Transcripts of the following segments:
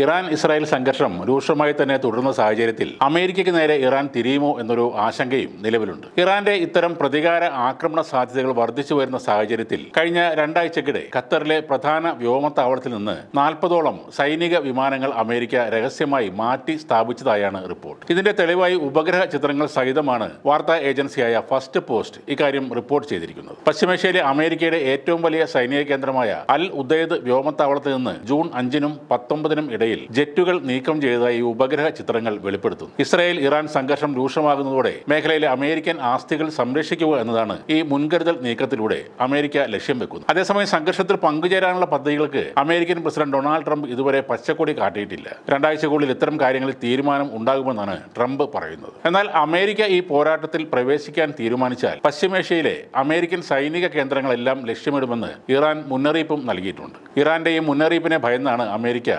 Iran Israel സംഘർഷം രൂക്ഷമായി തന്നെ തുടരുന്ന സാഹചര്യത്തിൽ അമേരിക്കയ്ക്ക് നേരെ ഇറാൻ തിരിയുമോ എന്നൊരു ആശങ്കയും നിലവിലുണ്ട്. ഇറാന്റെ ഇത്തരം പ്രതികാര ആക്രമണ സാധ്യതകൾ വർദ്ധിച്ചു വരുന്ന സാഹചര്യത്തിൽ കഴിഞ്ഞ രണ്ടാഴ്ചക്കിടെ ഖത്തറിലെ പ്രധാന വ്യോമത്താവളത്തിൽ നിന്ന് നാൽപ്പതോളം സൈനിക വിമാനങ്ങൾ അമേരിക്ക രഹസ്യമായി മാറ്റി സ്ഥാപിച്ചതായാണ് റിപ്പോർട്ട്. ഇതിന്റെ തെളിവായി ഉപഗ്രഹ ചിത്രങ്ങൾ സഹിതമാണ് വാർത്താ ഏജൻസിയായ ഫസ്റ്റ് പോസ്റ്റ് ഇക്കാര്യം റിപ്പോർട്ട് ചെയ്തിരിക്കുന്നത്. പശ്ചിമേഷ്യയിലെ അമേരിക്കയുടെ ഏറ്റവും വലിയ സൈനിക കേന്ദ്രമായ അൽ ഉദയദ് വ്യോമത്താവളത്തിൽ നിന്ന് ജൂൺ അഞ്ചിനും പത്തൊമ്പതിനും ഇടയിൽ ജെറ്റുകൾ നീക്കം ചെയ്തതായി ഉപഗ്രഹ ചിത്രങ്ങൾ വെളിപ്പെടുത്തുന്നു. ഇസ്രായേൽ ഇറാൻ സംഘർഷം രൂക്ഷമാകുന്നതോടെ മേഖലയിലെ അമേരിക്കൻ ആസ്തികൾ സംരക്ഷിക്കുക എന്നതാണ് ഈ മുൻകരുതൽ നീക്കത്തിലൂടെ അമേരിക്ക ലക്ഷ്യം വെക്കുന്നത്. അതേസമയം സംഘർഷത്തിൽ പങ്കുചേരാനുള്ള പദ്ധതികൾക്ക് അമേരിക്കൻ പ്രസിഡന്റ് ഡൊണാൾഡ് ട്രംപ് ഇതുവരെ പച്ചക്കൊടി കാട്ടിയിട്ടില്ല. രണ്ടാഴ്ചക്കുള്ളിൽ ഇത്തരം കാര്യങ്ങളിൽ തീരുമാനം ഉണ്ടാകുമെന്നാണ് ട്രംപ് പറയുന്നത്. എന്നാൽ അമേരിക്ക ഈ പോരാട്ടത്തിൽ പ്രവേശിക്കാൻ തീരുമാനിച്ചാൽ പശ്ചിമേഷ്യയിലെ അമേരിക്കൻ സൈനിക കേന്ദ്രങ്ങളെല്ലാം ലക്ഷ്യമിടുമെന്ന് ഇറാൻ മുന്നറിയിപ്പും നൽകിയിട്ടുണ്ട്. ഇറാന്റെ ഈ മുന്നറിയിപ്പിനെ ഭയന്നാണ് അമേരിക്ക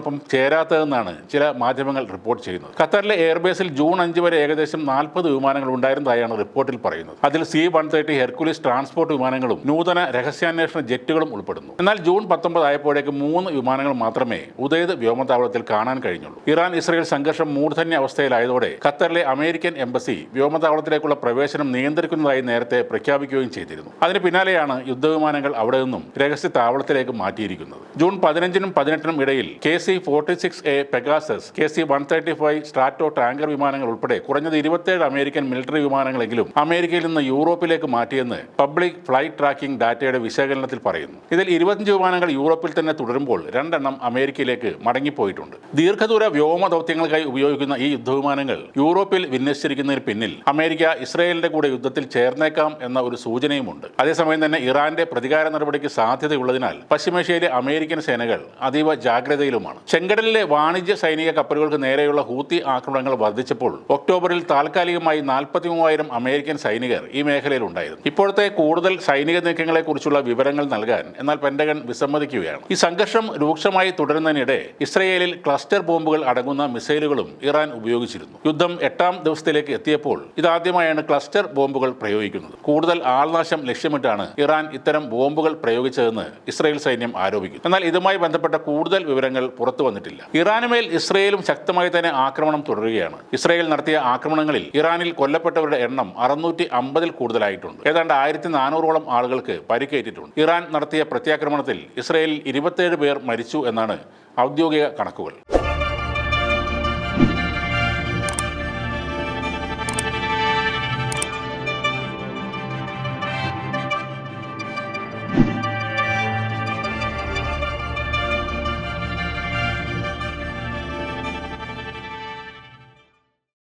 ഇസ്രയേലിനൊപ്പം ചേരാത്തതെന്നാണ് ചില മാധ്യമങ്ങൾ റിപ്പോർട്ട് ചെയ്യുന്നത്. ഖത്തറിലെ എയർബേസിൽ ജൂൺ അഞ്ച് വരെ ഏകദേശം നാൽപ്പത് വിമാനങ്ങൾ ഉണ്ടായിരുന്നതായാണ് റിപ്പോർട്ടിൽ പറയുന്നത്. അതിൽ C one thirty Hercules transport വിമാനങ്ങളും നൂതന രഹസ്യാന്വേഷണ ജെറ്റുകളും ഉൾപ്പെടുന്നു. എന്നാൽ ജൂൺ പത്തൊമ്പത് ആയപ്പോഴേക്ക് മൂന്ന് വിമാനങ്ങൾ മാത്രമേ ഉദയത് വ്യോമതാവളത്തിൽ കാണാൻ കഴിഞ്ഞുള്ളൂ. ഇറാൻ ഇസ്രയേൽ സംഘർഷം മൂർധന്യ അവസ്ഥയിലായതോടെ ഖത്തറിലെ അമേരിക്കൻ എംബസി വ്യോമതാവളത്തിലേക്കുള്ള പ്രവേശനം നിയന്ത്രിക്കുന്നതായി നേരത്തെ പ്രഖ്യാപിക്കുകയും ചെയ്തിരുന്നു. അതിന് പിന്നാലെയാണ് യുദ്ധവിമാനങ്ങൾ അവിടെ നിന്നും രഹസ്യ താവളത്തിലേക്ക് മാറ്റിയിരിക്കുന്നത്. ജൂൺ പതിനഞ്ചിനും പതിനെട്ടിനും ഇടയിൽ K C forty six A Pegasus K C one thirty five Stratotanker വിമാനങ്ങൾ ഉൾപ്പെടെ കുറഞ്ഞത് ഇരുപത്തേഴ് അമേരിക്കൻ മിലിറ്ററി വിമാനങ്ങളെങ്കിലും അമേരിക്കയിൽ നിന്ന് യൂറോപ്പിലേക്ക് മാറ്റിയെന്ന് പബ്ലിക് ഫ്ലൈറ്റ് ട്രാക്കിംഗ് ഡാറ്റയുടെ വിശകലനത്തിൽ പറയുന്നു. ഇതിൽ ഇരുപത്തഞ്ച് വിമാനങ്ങൾ യൂറോപ്പിൽ തന്നെ തുടരുമ്പോൾ രണ്ടെണ്ണം അമേരിക്കയിലേക്ക് മടങ്ങിപ്പോയിട്ടുണ്ട്. ദീർഘദൂര വ്യോമ ദൗത്യങ്ങൾക്കായി ഉപയോഗിക്കുന്ന ഈ യുദ്ധവിമാനങ്ങൾ യൂറോപ്പിൽ വിന്യസിച്ചിരിക്കുന്നതിന് പിന്നിൽ അമേരിക്ക ഇസ്രയേലിന്റെ കൂടെ യുദ്ധത്തിൽ ചേർന്നേക്കാം എന്ന ഒരു സൂചനയുമുണ്ട്. അതേസമയം തന്നെ ഇറാന്റെ പ്രതികാര നടപടിക്ക് സാധ്യതയുള്ളതിനാൽ പശ്ചിമേഷ്യയിലെ അമേരിക്കൻ സേനകൾ അതീവ ജാഗ്രതയിലുമാണ്. ചെങ്കടലിലെ വാണിജ്യ സൈനിക കപ്പലുകൾക്ക് നേരെയുള്ള ഹൂത്തി ആക്രമണങ്ങൾ വർദ്ധിച്ചപ്പോൾ ഒക്ടോബറിൽ താൽക്കാലികമായി നാൽപ്പത്തി മൂവായിരം അമേരിക്കൻ സൈനികർ ഈ മേഖലയിൽ ഉണ്ടായിരുന്നു. ഇപ്പോഴത്തെ കൂടുതൽ സൈനിക നീക്കങ്ങളെക്കുറിച്ചുള്ള വിവരങ്ങൾ നൽകാൻ എന്നാൽ പെന്റഗൺ വിസമ്മതിക്കുകയാണ്. ഈ സംഘർഷം രൂക്ഷമായി തുടരുന്നതിനിടെ ഇസ്രയേലിൽ ക്ലസ്റ്റർ ബോംബുകൾ അടങ്ങുന്ന മിസൈലുകളും ഇറാൻ ഉപയോഗിച്ചിരുന്നു. യുദ്ധം എട്ടാം ദിവസത്തിലേക്ക് എത്തിയപ്പോൾ ഇതാദ്യമായാണ് ക്ലസ്റ്റർ ബോംബുകൾ പ്രയോഗിക്കുന്നത്. കൂടുതൽ ആൾനാശം ലക്ഷ്യമിട്ടാണ് ഇറാൻ ഇത്തരം ബോംബുകൾ പ്രയോഗിച്ചതെന്ന് ഇസ്രയേൽ സൈന്യം ആരോപിക്കുന്നു. എന്നാൽ ഇതുമായി ബന്ധപ്പെട്ട കൂടുതൽ വിവരങ്ങൾ പുറത്തു വന്നിട്ടില്ല. ഇറാനുമേൽ ഇസ്രയേലും ശക്തമായി തന്നെ ആക്രമണം തുടരുകയാണ്. ഇസ്രയേൽ നടത്തിയ ആക്രമണങ്ങളിൽ ഇറാനിൽ കൊല്ലപ്പെട്ടവരുടെ എണ്ണം അറുന്നൂറ്റി അമ്പതിൽ കൂടുതലായിട്ടുണ്ട്. ഏതാണ്ട് ആയിരത്തി നാനൂറോളം ആളുകൾക്ക് പരിക്കേറ്റിട്ടുണ്ട്. ഇറാൻ നടത്തിയ പ്രത്യാക്രമണത്തിൽ ഇസ്രയേലിൽ ഇരുപത്തേഴ് പേർ മരിച്ചു എന്നാണ് ഔദ്യോഗിക കണക്കുകൾ.